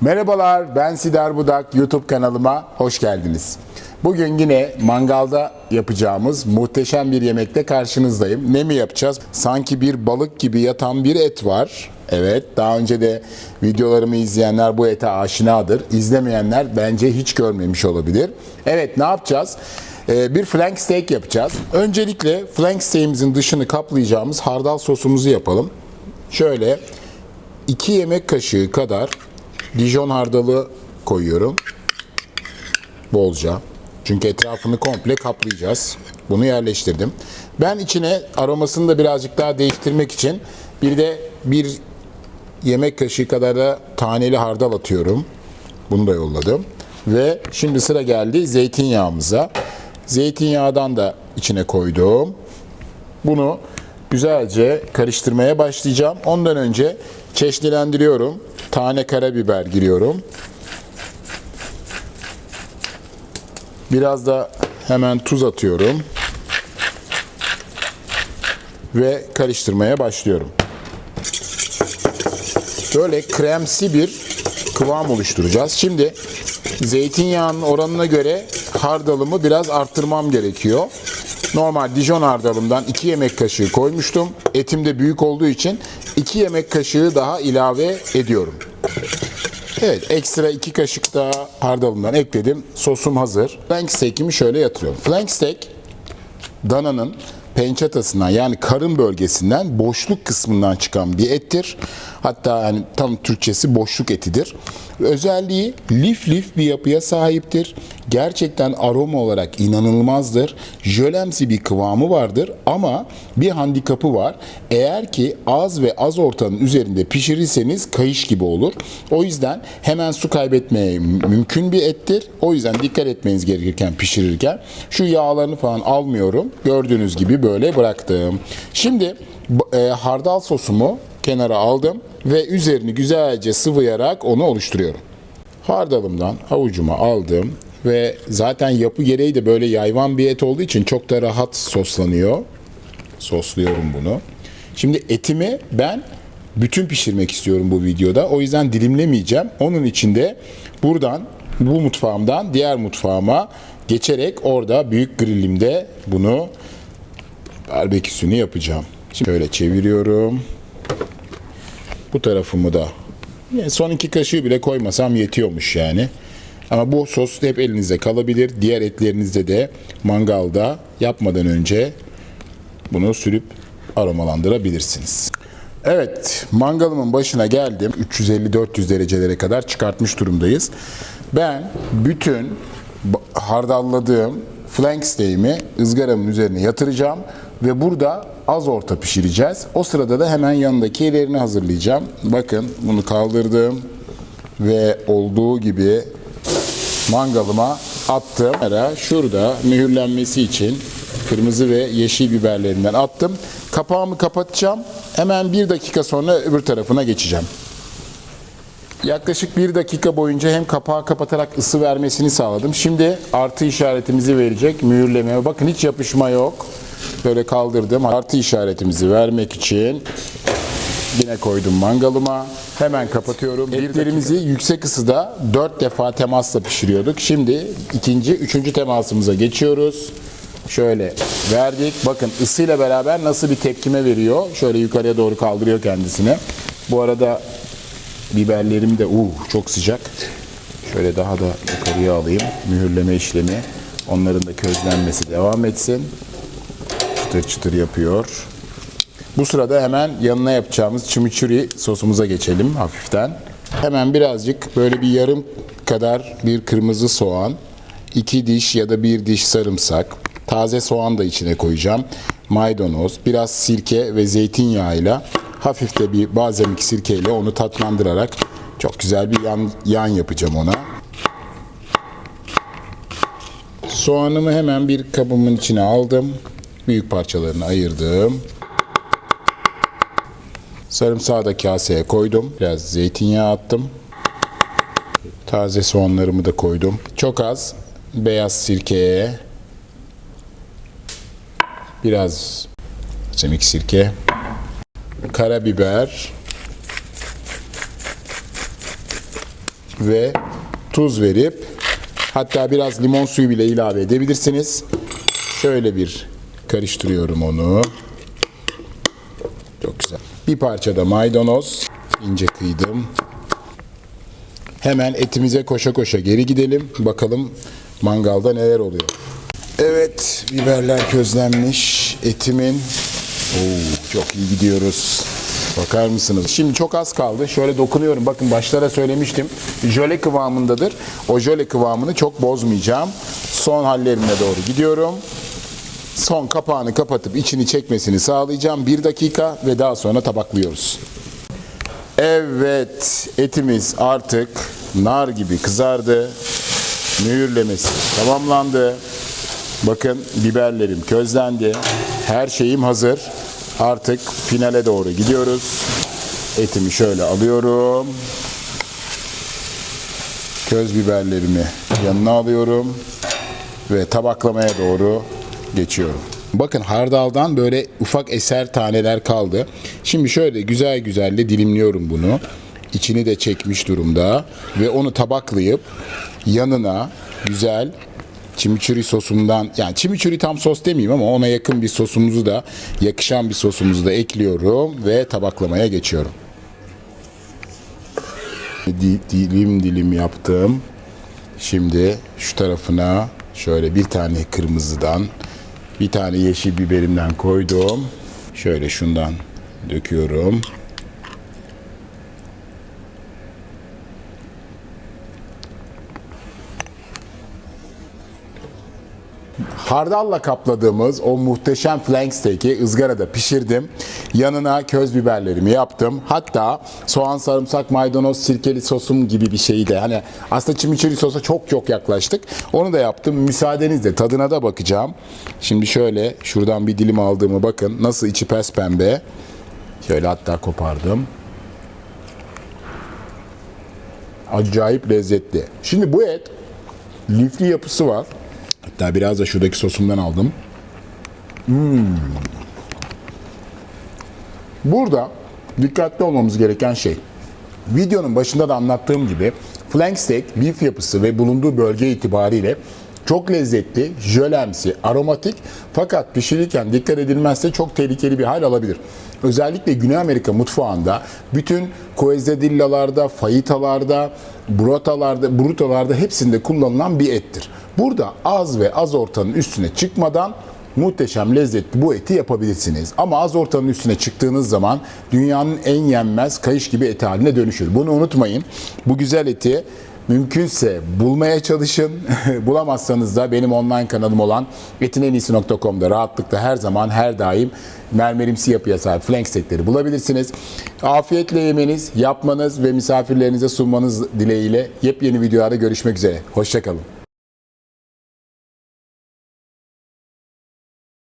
Merhabalar, ben Sidar Budak. YouTube kanalıma hoş geldiniz. Bugün yine mangalda yapacağımız muhteşem bir yemekle karşınızdayım. Ne mi yapacağız? Sanki bir balık gibi yatan bir et var. Evet, daha önce de videolarımı izleyenler bu ete aşinadır. İzlemeyenler bence hiç görmemiş olabilir. Evet, ne yapacağız? Ee, bir flank steak yapacağız. Öncelikle flank steak'imizin dışını kaplayacağımız hardal sosumuzu yapalım. Şöyle 2 yemek kaşığı kadar Dijon hardalı koyuyorum. Bolca. Çünkü etrafını komple kaplayacağız. Bunu yerleştirdim. Ben içine aromasını da birazcık daha değiştirmek için bir de bir yemek kaşığı kadar da taneli hardal atıyorum. Bunu da yolladım. Ve şimdi sıra geldi zeytinyağımıza. Zeytinyağından da içine koydum. Bunu güzelce karıştırmaya başlayacağım. Ondan önce çeşnilendiriyorum. Tane karabiber giriyorum. Biraz da hemen tuz atıyorum. Ve karıştırmaya başlıyorum. Böyle kremsi bir kıvam oluşturacağız. Şimdi zeytinyağının oranına göre hardalımı biraz arttırmam gerekiyor. Normal Dijon hardalımdan 2 yemek kaşığı koymuştum. Etim de büyük olduğu için 2 yemek kaşığı daha ilave ediyorum. Evet ekstra 2 kaşık daha hardalımdan ekledim. Sosum hazır. Flank steak'imi şöyle yatırıyorum. Flank steak dananın pençetasından yani karın bölgesinden boşluk kısmından çıkan bir ettir. Hatta yani tam Türkçesi boşluk etidir. Özelliği lif lif bir yapıya sahiptir. Gerçekten aroma olarak inanılmazdır. Jölemsi bir kıvamı vardır ama bir handikapı var. Eğer ki az ve az ortanın üzerinde pişirirseniz kayış gibi olur. O yüzden hemen su kaybetmeye mümkün bir ettir. O yüzden dikkat etmeniz gerekirken pişirirken şu yağlarını falan almıyorum. Gördüğünüz gibi böyle bıraktım. Şimdi e, hardal sosumu kenara aldım ve üzerini güzelce sıvayarak onu oluşturuyorum. Hardalımdan havucuma aldım ve zaten yapı gereği de böyle yayvan bir et olduğu için çok da rahat soslanıyor. Sosluyorum bunu. Şimdi etimi ben bütün pişirmek istiyorum bu videoda. O yüzden dilimlemeyeceğim. Onun için de buradan bu mutfağımdan diğer mutfağıma geçerek orada büyük grillimde bunu barbeküsünü yapacağım. Şimdi şöyle çeviriyorum. Bu tarafımı da yani son iki kaşığı bile koymasam yetiyormuş yani. Ama bu sos hep elinizde kalabilir. Diğer etlerinizde de mangalda yapmadan önce bunu sürüp aromalandırabilirsiniz. Evet, mangalımın başına geldim. 350-400 derecelere kadar çıkartmış durumdayız. Ben bütün hardalladığım flank steak'imi ızgaramın üzerine yatıracağım ve burada az orta pişireceğiz. O sırada da hemen yanındaki yerini hazırlayacağım. Bakın bunu kaldırdım ve olduğu gibi mangalıma attım. Şurada mühürlenmesi için kırmızı ve yeşil biberlerinden attım. Kapağımı kapatacağım. Hemen bir dakika sonra öbür tarafına geçeceğim. Yaklaşık bir dakika boyunca hem kapağı kapatarak ısı vermesini sağladım. Şimdi artı işaretimizi verecek mühürlemeye. Bakın hiç yapışma yok. Böyle kaldırdım. Artı işaretimizi vermek için yine koydum mangalıma. Hemen kapatıyorum. Etlerimizi yüksek ısıda 4 defa temasla pişiriyorduk. Şimdi ikinci, üçüncü temasımıza geçiyoruz. Şöyle verdik. Bakın ısıyla beraber nasıl bir tepkime veriyor. Şöyle yukarıya doğru kaldırıyor kendisini. Bu arada biberlerim de uh, çok sıcak. Şöyle daha da yukarıya alayım. Mühürleme işlemi. Onların da közlenmesi devam etsin. Çıtır çıtır yapıyor. Bu sırada hemen yanına yapacağımız chimichurri sosumuza geçelim hafiften. Hemen birazcık böyle bir yarım kadar bir kırmızı soğan, iki diş ya da bir diş sarımsak, taze soğan da içine koyacağım. Maydanoz, biraz sirke ve zeytinyağıyla hafif de bir balzamik sirkeyle onu tatlandırarak çok güzel bir yan, yan yapacağım ona. Soğanımı hemen bir kabımın içine aldım. Büyük parçalarını ayırdım. Sarımsağı da kaseye koydum. Biraz zeytinyağı attım. Taze soğanlarımı da koydum. Çok az beyaz sirkeye biraz semik sirke, karabiber, ve tuz verip hatta biraz limon suyu bile ilave edebilirsiniz. Şöyle bir karıştırıyorum onu. Çok güzel. Bir parça da maydanoz ince kıydım. Hemen etimize koşa koşa geri gidelim. Bakalım mangalda neler oluyor. Evet, biberler közlenmiş. Etimin Oo, çok iyi gidiyoruz. Bakar mısınız? Şimdi çok az kaldı. Şöyle dokunuyorum. Bakın başta da söylemiştim. Jöle kıvamındadır. O jöle kıvamını çok bozmayacağım. Son hallerine doğru gidiyorum. Son kapağını kapatıp içini çekmesini sağlayacağım. Bir dakika ve daha sonra tabaklıyoruz. Evet, etimiz artık nar gibi kızardı. Mühürlemesi tamamlandı. Bakın biberlerim közlendi. Her şeyim hazır. Artık finale doğru gidiyoruz. Etimi şöyle alıyorum. Köz biberlerimi yanına alıyorum ve tabaklamaya doğru geçiyorum. Bakın hardaldan böyle ufak eser taneler kaldı. Şimdi şöyle güzel güzel de dilimliyorum bunu. İçini de çekmiş durumda ve onu tabaklayıp yanına güzel chimichurri sosumdan yani chimichurri tam sos demeyeyim ama ona yakın bir sosumuzu da yakışan bir sosumuzu da ekliyorum ve tabaklamaya geçiyorum. Di- dilim dilim yaptım. Şimdi şu tarafına şöyle bir tane kırmızıdan, bir tane yeşil biberimden koydum. Şöyle şundan döküyorum. Hardalla kapladığımız o muhteşem flank steak'i ızgarada pişirdim. Yanına köz biberlerimi yaptım. Hatta soğan, sarımsak, maydanoz, sirkeli sosum gibi bir şeyi de hani aslında chimichurri sosa çok çok yaklaştık. Onu da yaptım. Müsaadenizle tadına da bakacağım. Şimdi şöyle şuradan bir dilim aldığımı bakın. Nasıl içi pes pembe. Şöyle hatta kopardım. Acayip lezzetli. Şimdi bu et lifli yapısı var. Hatta biraz da şuradaki sosumdan aldım. Hmm. Burada dikkatli olmamız gereken şey. Videonun başında da anlattığım gibi flank steak beef yapısı ve bulunduğu bölge itibariyle çok lezzetli, jölemsi, aromatik fakat pişirirken dikkat edilmezse çok tehlikeli bir hal alabilir. Özellikle Güney Amerika mutfağında bütün quesadillalarda, fajitalarda, brutalarda, brutalarda hepsinde kullanılan bir ettir. Burada az ve az ortanın üstüne çıkmadan muhteşem lezzetli bu eti yapabilirsiniz. Ama az ortanın üstüne çıktığınız zaman dünyanın en yenmez kayış gibi eti haline dönüşür. Bunu unutmayın. Bu güzel eti mümkünse bulmaya çalışın. Bulamazsanız da benim online kanalım olan etineniyisi.com'da rahatlıkla her zaman her daim mermerimsi yapıya sahip flank steakleri bulabilirsiniz. Afiyetle yemeniz, yapmanız ve misafirlerinize sunmanız dileğiyle yepyeni videolarda görüşmek üzere. Hoşçakalın.